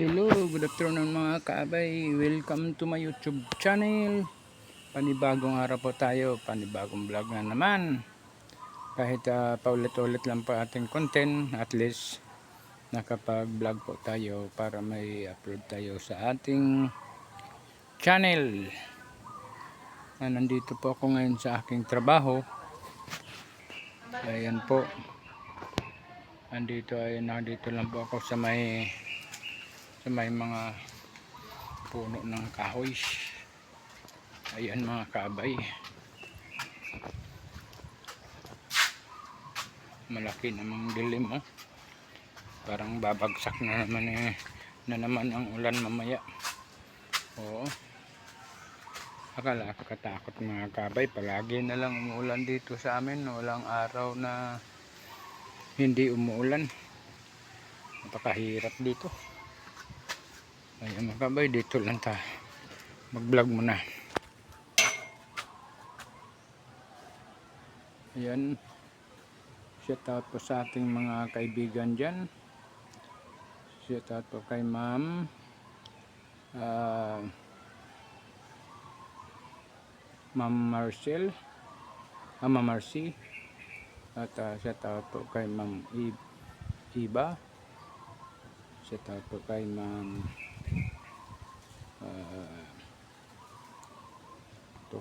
Hello, good afternoon mga kaabay. Welcome to my YouTube channel. Panibagong araw po tayo, panibagong vlog na naman. Kahit ah, paulit-ulit lang po ating content, at least nakapag-vlog po tayo para may upload tayo sa ating channel. Ah, nandito po ako ngayon sa aking trabaho. Ayan po. Andito ay nandito lang po ako sa may sa may mga puno ng kahoy. Ayan mga kabay. Malaki namang dilim oh. Parang babagsak na naman eh, na naman ang ulan mamaya. Oo. Akala katakot mga kabay. Palagi na lang umuulan dito sa amin. Walang araw na hindi umuulan. Napakahirap dito. Ayan mga kabay, dito lang ta. Mag-vlog muna. Ayan. Shout out po sa ating mga kaibigan dyan. Shout out po kay ma'am. Ah... Ma'am Marcel. Ah, Ma'am Marcy. At uh, shout out po kay Ma'am Iba. Shout out po kay Ma'am to.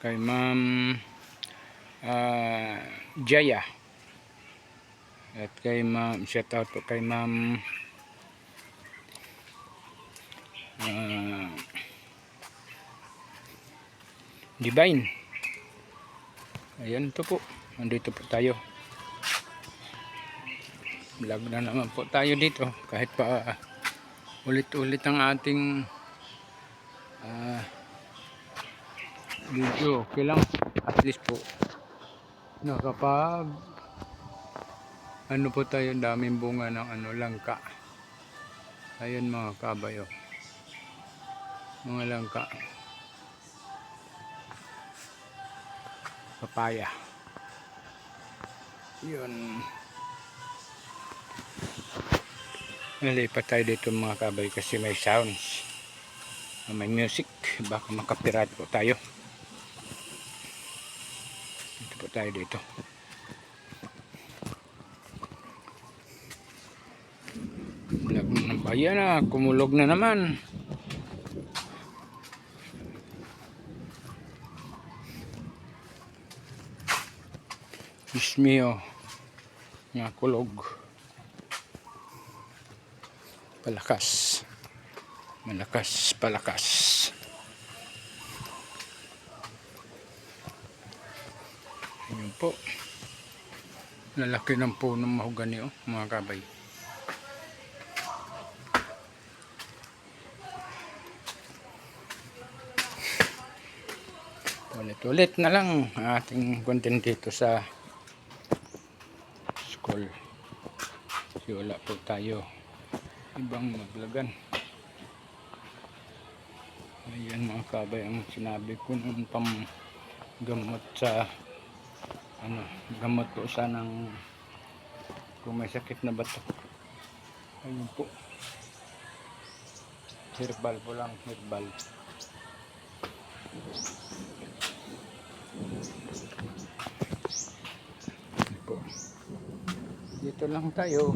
Kay Ma'am ah, Jaya. At kay Ma'am shout out po kay Ma'am ah, Divine. Ayan to po. Nandito po tayo. Vlog na naman po tayo dito. Kahit pa ah, ulit-ulit ang ating ah, video. Okay lang. At least po nakapag ano po tayo daming bunga ng ano langka. Ayun mga kabayo. Mga langka. papaya yun nalipat tayo dito mga kabay kasi may sounds. May music. Baka makapirat po tayo. Dito po tayo dito. Na ng bayan na kumulog na naman. Diyos mio nga kulog palakas. Malakas palakas. Yun po. Lalaki ng punong mahogani oh, mga kabay. Ulit-ulit na lang ang ating content dito sa school. Kasi wala po tayo ibang maglagan. Ayan mga kabay ang sinabi ko nung pam gamot sa ano gamot po sanang kung may sakit na bato. Ayun po. Herbal po lang herbal. Dito lang tayo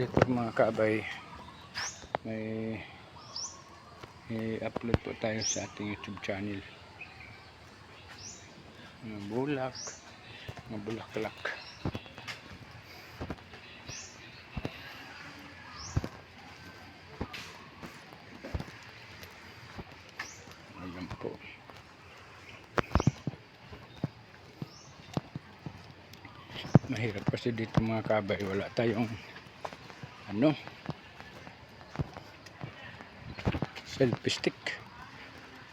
dito mga kaabay may i-upload po tayo sa ating youtube channel. Mga bulak mga bulaklak. Ayan po. Mahirap kasi dito mga kabay wala tayong ano? Selfie stick.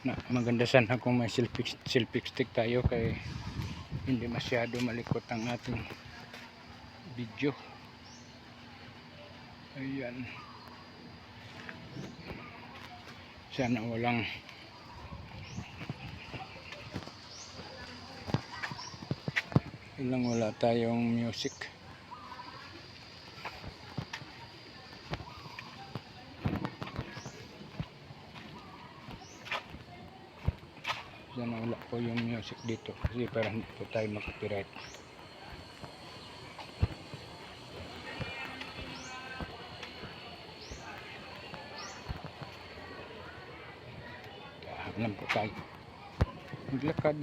Na maganda sana kung may selfie, selfie stick tayo kay hindi masyado malikot ang ating video. Ayan. Sana walang ilang wala tayong music po yung music dito kasi para hindi po tayo makapiright. Alam po tayo. Maglakad.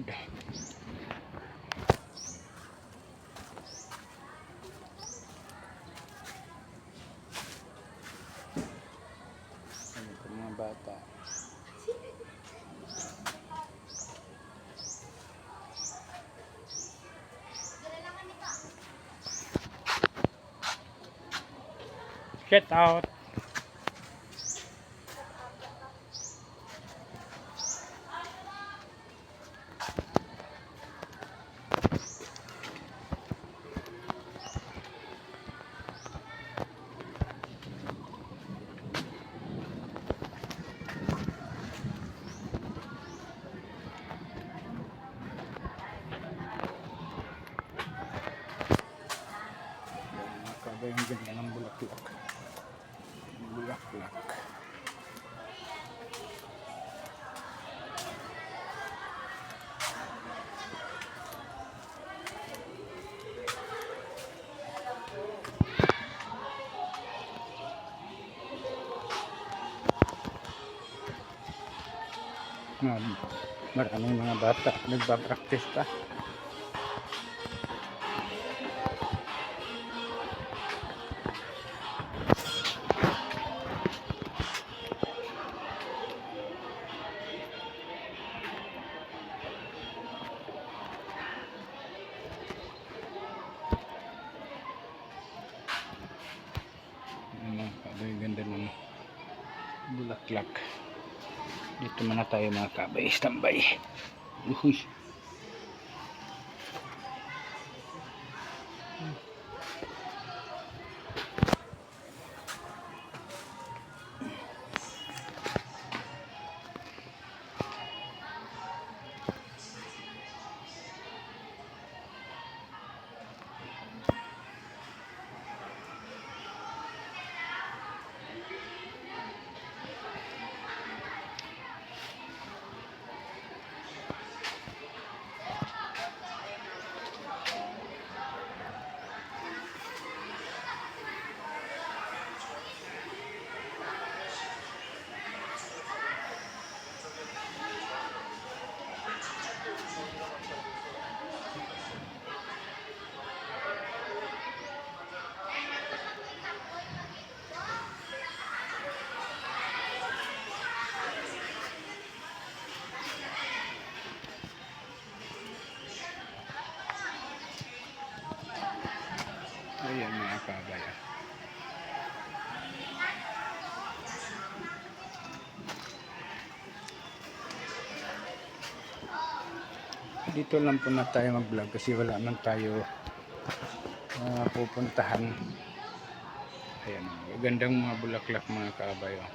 Get out. Maraming mga bata nagpa-practice pa. Dito muna tayo mga kabay standby uy dito lang po na tayo mag vlog kasi wala man tayo ah, pupuntahan ayan gandang mga bulaklak mga kabay oh.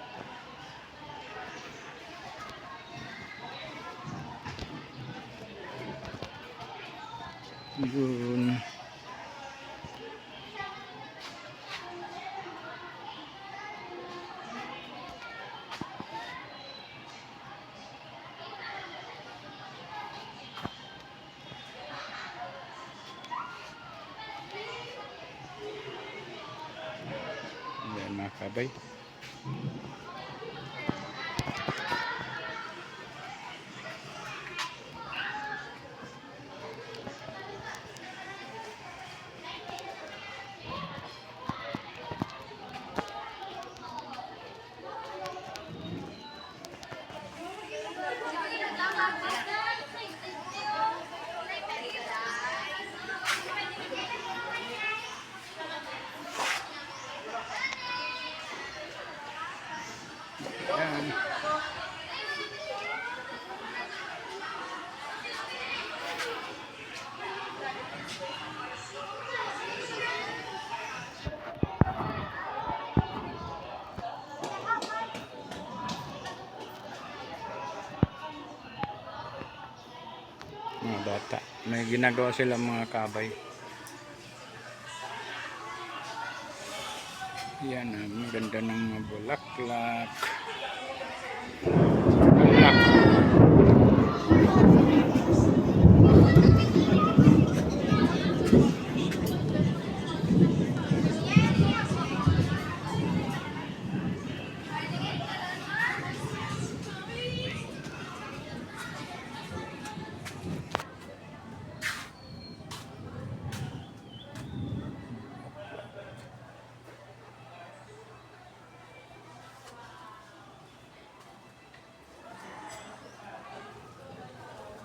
yun mga kabay. Bata. May ginagawa sila mga kabay. Yan, ah, ang ganda ng. Bulaklak.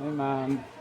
Ay, ma'am.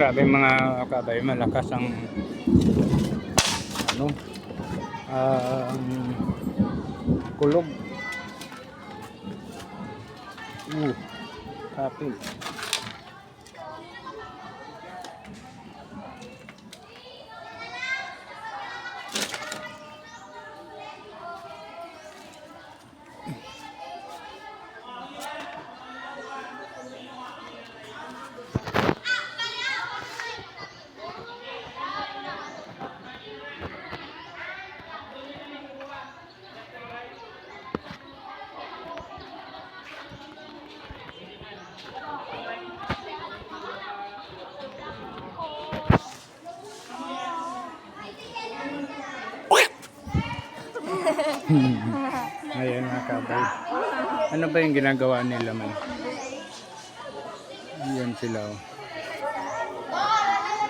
Grabe mga kabay, malakas ang ano ang kulog. Uh, kapil. Ayan mga kabay. Ano ba yung ginagawa nila man? Ayan sila oh.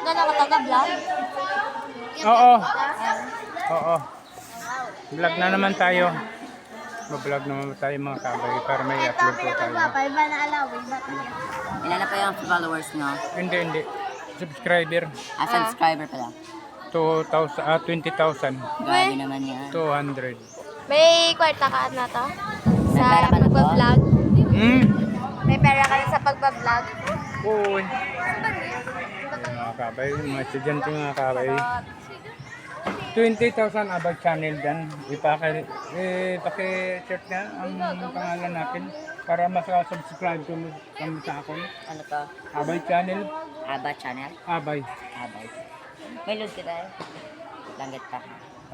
Gano'n ka taga-vlog? Oo. Oo. Vlog na naman tayo. Vlog naman tayo mga kabay para may upload po tayo. Iba na alawin. Ilan na pa yung followers nyo? Hindi, hindi. Subscriber. Ah, subscriber pala. 2,000, ah, 20,000. Grabe naman yan. 200. May kwarta ka na to? Sa pera ka na to? pagbablog? Hmm. May pera ka na sa pagbablog? Uy. Mga kabay, mga estudyante mga kabay. 20,000 abag channel dyan. Ipaki, eh, paki-search na ang pangalan natin para makasubscribe kami kami sa akon. Ano to? Abay channel. Aba channel? Abay. Abay. May load kita eh. Langgit pa.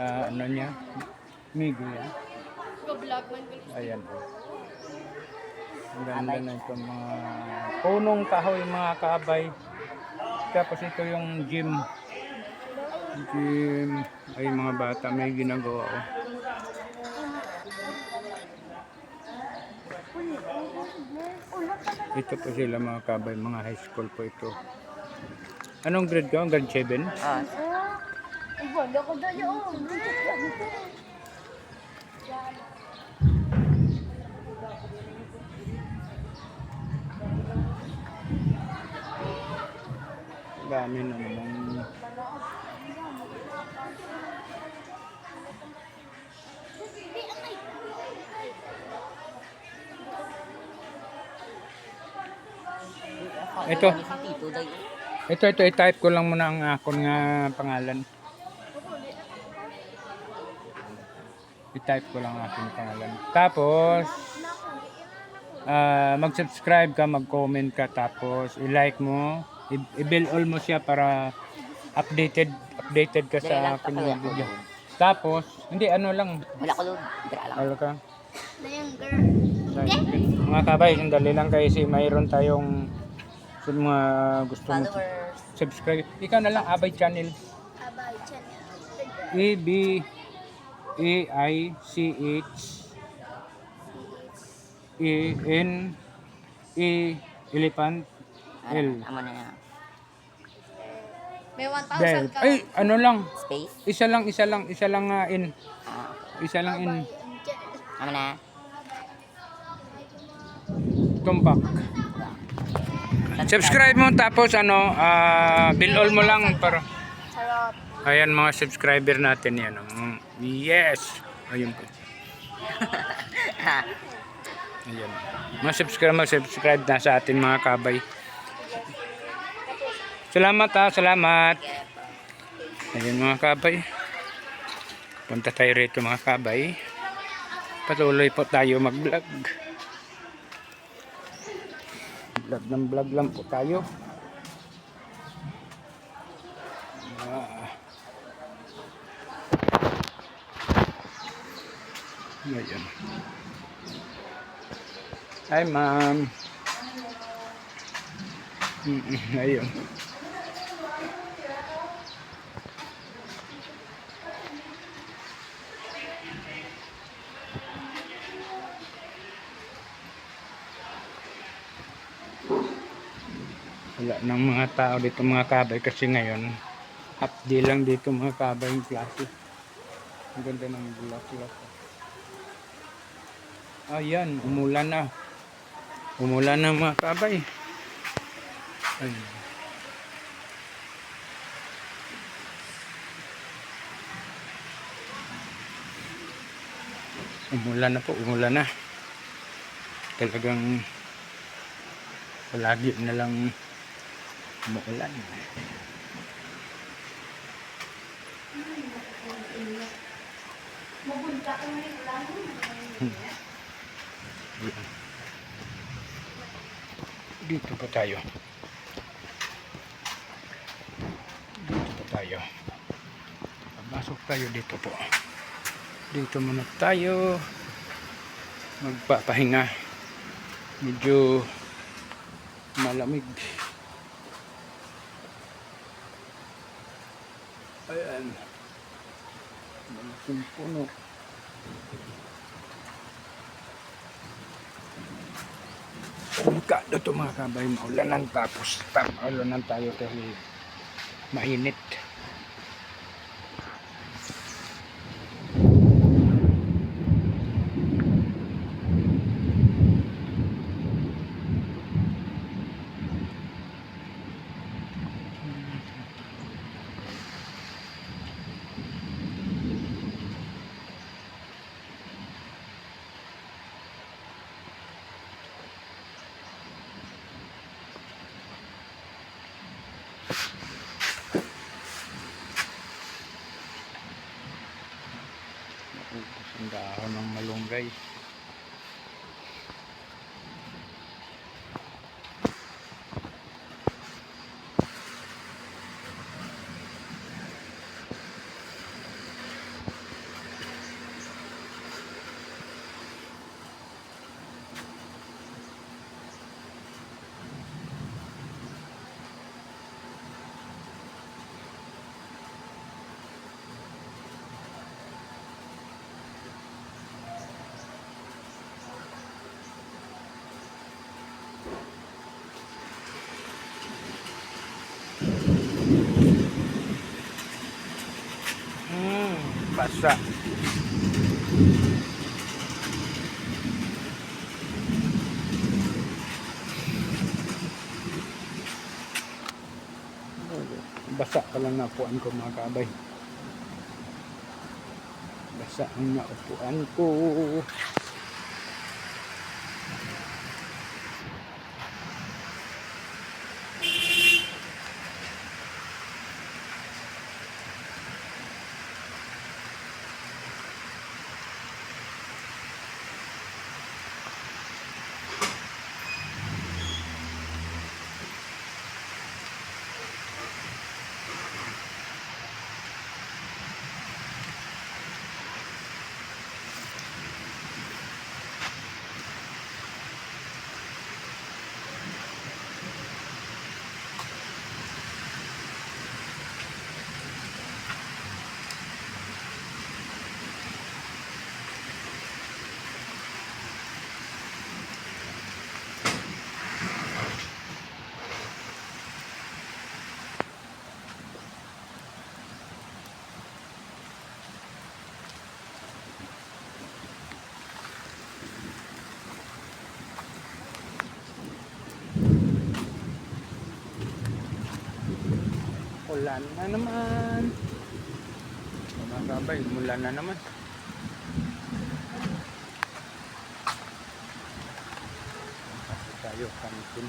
Ah, ano niya? Migo yan. Ayan. Ang ganda na itong mga punong kahoy mga kabay. Tapos ito yung gym. Gym. Ay mga bata may ginagawa oh. Ito po sila mga kabay, mga high school po ito. Anong grade ka? Grade 7? Ah, Ay, wala ko doon Dami na naman. Ito. Ito, ito, i-type ko lang muna ang akon nga pangalan. I-type ko lang ang aking pangalan. Tapos, ah, mag-subscribe ka, mag-comment ka, tapos i-like mo, i- i-bell all mo siya para updated updated ka Dali sa lang, tapos video. Tapos, hindi, ano lang, Wala ko load. Dira lang. ano ka? Mga kabay, sandali lang kayo si mayroon tayong sa mga gusto mo Followers. subscribe. Ikaw na lang, Abay Channel. Abay, channel. E B A I C H E N E elephant L amo na yan. May 1,000 Bell. ka. Ay, ano lang? Space? Isa lang, isa lang, isa lang nga in. Ah, Isa lang in. amo na. Tumpak. Subscribe mo tapos ano, ah bill all mo lang para. Ayan mga subscriber natin yan. oh. Yes! Ayun po. Ayan. Mga subscribe, mga subscribe na sa atin mga kabay. Salamat ha, salamat. Ayun mga kabay. Punta tayo rito mga kabay. Patuloy po tayo mag-vlog. Vlog ng vlog lang po tayo. Ah. Ayun. Hi ma'am. Ayun. Wala ng mga tao dito mga kabay kasi ngayon half day lang dito mga kabay yung klase. Ang ganda ng bulak-bulak. Ayan, umulan na. Umulan na mga kabay. Ayun. Umulan na po, umulan na. Talagang palagi na lang umuulan. Dito pa tayo. Dito pa tayo. Pasok tayo dito po. Dito muna tayo. Magpapahinga. Medyo malamig. Ayan. Malaking puno. Delikado to mga kabay, maulanan tapos tam, maulanan tayo kasi mainit. Naubos ang dahon ng malunggay. Hmm, basa. Pa lang naupuan ko mga kabay. Basa ang naupuan ko. Ulan na naman. Mga kabay, mulan na naman. Pasok tayo, kantin.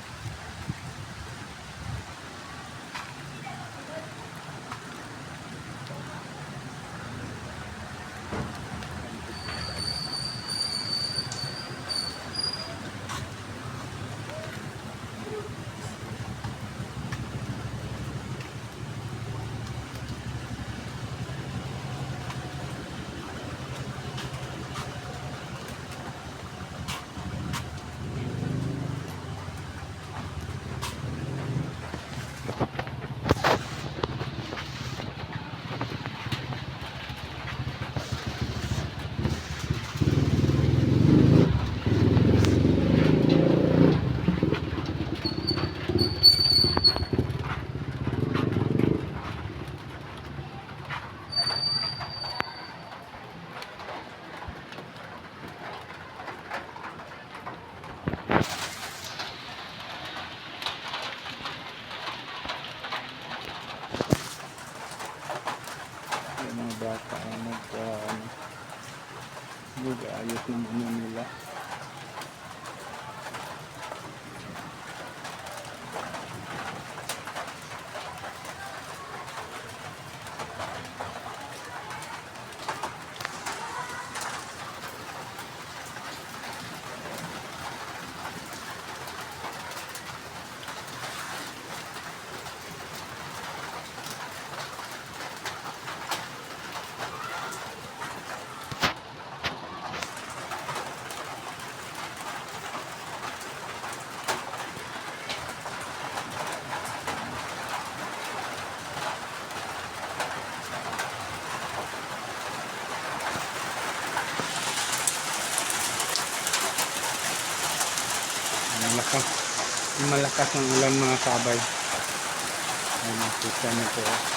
Malakas ang ulan mga kabay. Ay, nakita niyo po.